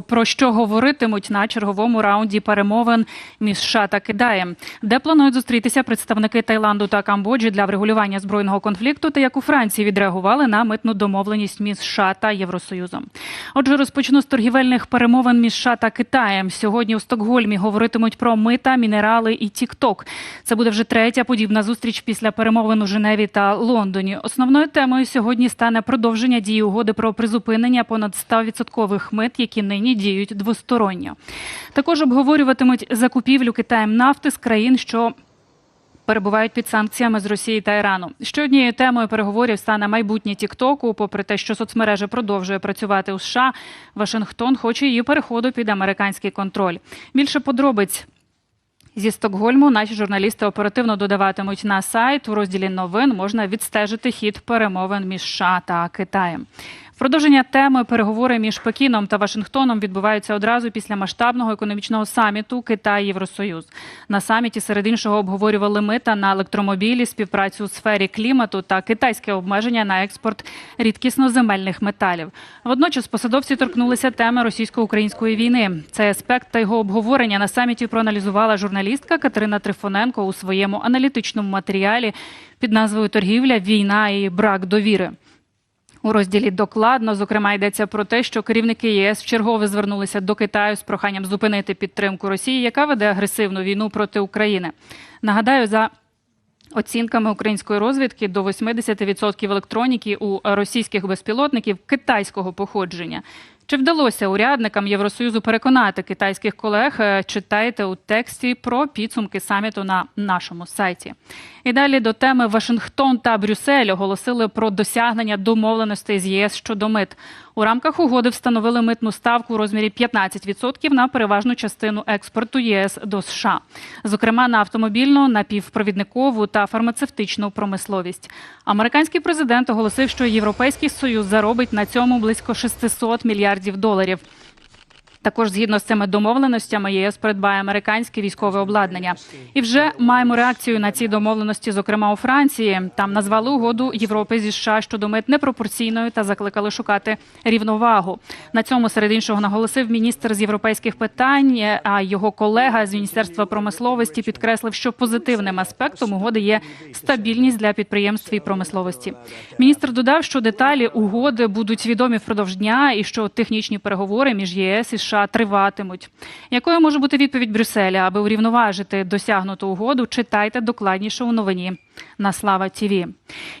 Про що говоритимуть на черговому раунді перемовин між США та Китаєм, де планують зустрітися представники Таїланду та Камбоджі для врегулювання збройного конфлікту, та як у Франції відреагували на митну домовленість між США та Євросоюзом. Отже, розпочну з торгівельних перемовин між США та Китаєм. Сьогодні у Стокгольмі говоритимуть про мита, мінерали і Тікток. Це буде вже третя подібна зустріч після перемовин у Женеві та Лондоні. Основною темою сьогодні стане продовження дії угоди про призупинення понад 100% мит, які нині діють двосторонньо. Також обговорюватимуть закупівлю Китаєм нафти з країн, що перебувають під санкціями з Росії та Ірану. Ще однією темою переговорів стане майбутнє Тіктоку. Попри те, що соцмережа продовжує працювати у США, Вашингтон хоче її переходу під американський контроль. Більше подробиць. Зі Стокгольму наші журналісти оперативно додаватимуть на сайт. У розділі новин можна відстежити хід перемовин між США та Китаєм. Продовження теми переговори між Пекіном та Вашингтоном відбуваються одразу після масштабного економічного саміту Китай Євросоюз. На саміті серед іншого обговорювали мита на електромобілі, співпрацю у сфері клімату та китайське обмеження на експорт рідкісноземельних металів. Водночас посадовці торкнулися теми російсько-української війни. Цей аспект та його обговорення на саміті проаналізувала журналістка Катерина Трифоненко у своєму аналітичному матеріалі під назвою Торгівля, війна і брак довіри. У розділі докладно, зокрема, йдеться про те, що керівники ЄС вчергове звернулися до Китаю з проханням зупинити підтримку Росії, яка веде агресивну війну проти України. Нагадаю, за оцінками української розвідки до 80% електроніки у російських безпілотників китайського походження. Чи вдалося урядникам Євросоюзу переконати китайських колег? Е, Читайте у тексті про підсумки саміту на нашому сайті. І далі до теми Вашингтон та Брюссель оголосили про досягнення домовленостей з ЄС щодо мит. У рамках угоди встановили митну ставку у розмірі 15% на переважну частину експорту ЄС до США, зокрема на автомобільну, напівпровідникову та фармацевтичну промисловість. Американський президент оголосив, що Європейський союз заробить на цьому близько 600 мільярдів доларів. Також згідно з цими домовленостями ЄС придбає американське військове обладнання. І вже маємо реакцію на ці домовленості, зокрема у Франції. Там назвали угоду Європи зі США щодо мит непропорційною та закликали шукати рівновагу. На цьому серед іншого наголосив міністр з європейських питань. А його колега з міністерства промисловості підкреслив, що позитивним аспектом угоди є стабільність для підприємств і промисловості. Міністр додав, що деталі угоди будуть відомі впродовж дня, і що технічні переговори між ЄС і США триватимуть. Якою може бути відповідь Брюсселя, аби урівноважити досягнуту угоду? Читайте докладніше у новині на Слава ТІВІ.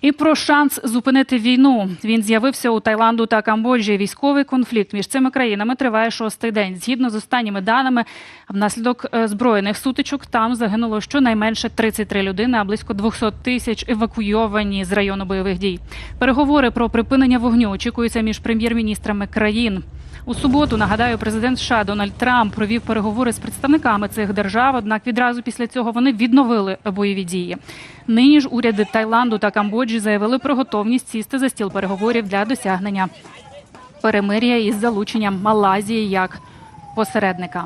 І про шанс зупинити війну. Він з'явився у Таїланду та Камбоджі. Військовий конфлікт між цими країнами триває шостий день. Згідно з останніми даними, внаслідок е, збройних сутичок там загинуло щонайменше 33 людини, а близько 200 тисяч евакуйовані з району бойових дій. Переговори про припинення вогню очікуються між прем'єр-міністрами країн. У суботу нагадаю, президент США Дональд Трамп провів переговори з представниками цих держав. Однак відразу після цього вони відновили бойові дії. Нині ж уряди Таїланду та Камбоджі заявили про готовність сісти за стіл переговорів для досягнення перемир'я із залученням Малайзії як посередника.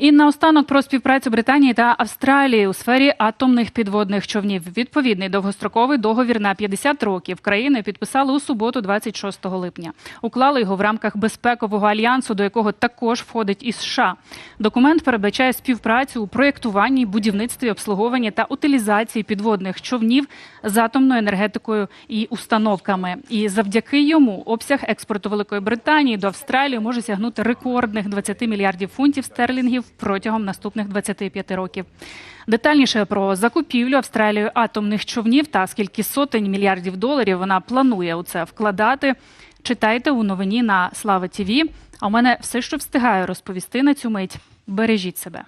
І наостанок про співпрацю Британії та Австралії у сфері атомних підводних човнів. Відповідний довгостроковий договір на 50 років країни підписали у суботу, 26 липня. Уклали його в рамках безпекового альянсу, до якого також входить і США. Документ передбачає співпрацю у проєктуванні, будівництві, обслуговуванні та утилізації підводних човнів з атомною енергетикою і установками. І завдяки йому обсяг експорту Великої Британії до Австралії може сягнути рекордних 20 мільярдів фунтів стерлінгів протягом наступних 25 років. Детальніше про закупівлю Австралією атомних човнів та скільки сотень мільярдів доларів вона планує у це вкладати. Читайте у новині на Слава ТІВІ. А у мене все, що встигаю розповісти на цю мить. Бережіть себе.